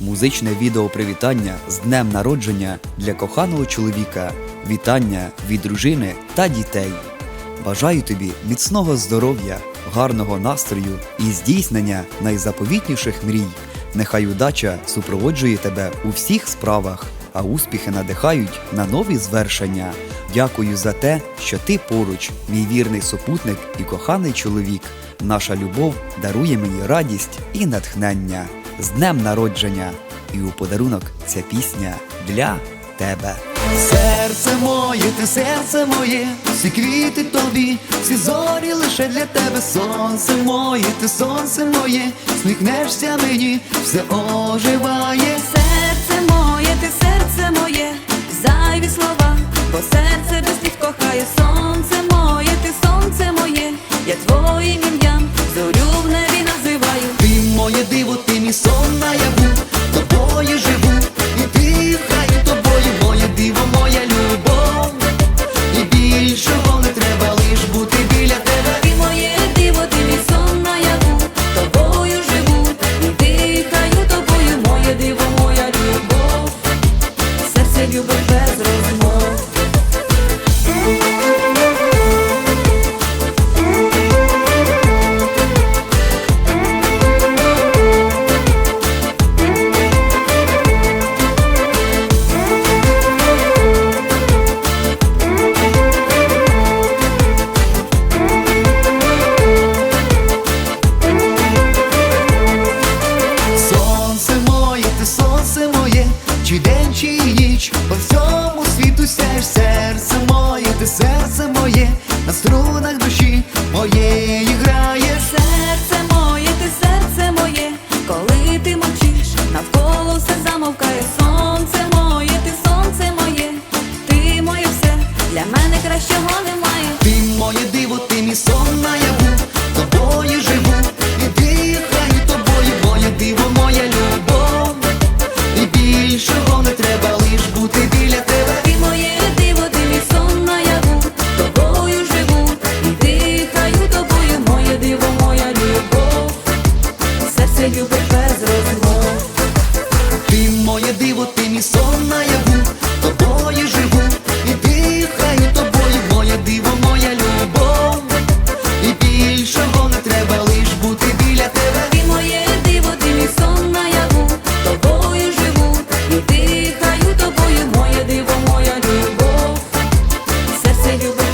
Музичне відео привітання з днем народження для коханого чоловіка. Вітання від дружини та дітей. Бажаю тобі міцного здоров'я, гарного настрою і здійснення найзаповітніших мрій. Нехай удача супроводжує тебе у всіх справах, а успіхи надихають на нові звершення. Дякую за те, що ти поруч, мій вірний супутник і коханий чоловік. Наша любов дарує мені радість і натхнення. З днем народження! І у подарунок ця пісня для тебе. Серце моє, ти серце моє, всі квіти тобі, всі зорі лише для тебе, сонце моє, ти сонце моє, сміхнешся мені, все оживає. Серце моє, ти серце моє, зайві слова, бо серце ніч по всьому світу сяєш серце моє, ти серце моє, на струнах душі моєї грає серце моє, ти серце моє, коли ти мовчиш, навколо все замовкає сонце моє, ти сонце моє, ти моє все, для мене кращого немає. Ти моє диво, ти мій сон моя мені сон наяву, тобою живу, і дихаю тобою, моє диво, моя любов, і більшого не треба лиш бути біля тебе. Ти моє диво, ти мій сон наяву, тобою живу, і дихаю тобою, моє диво, моя любов, серце любить.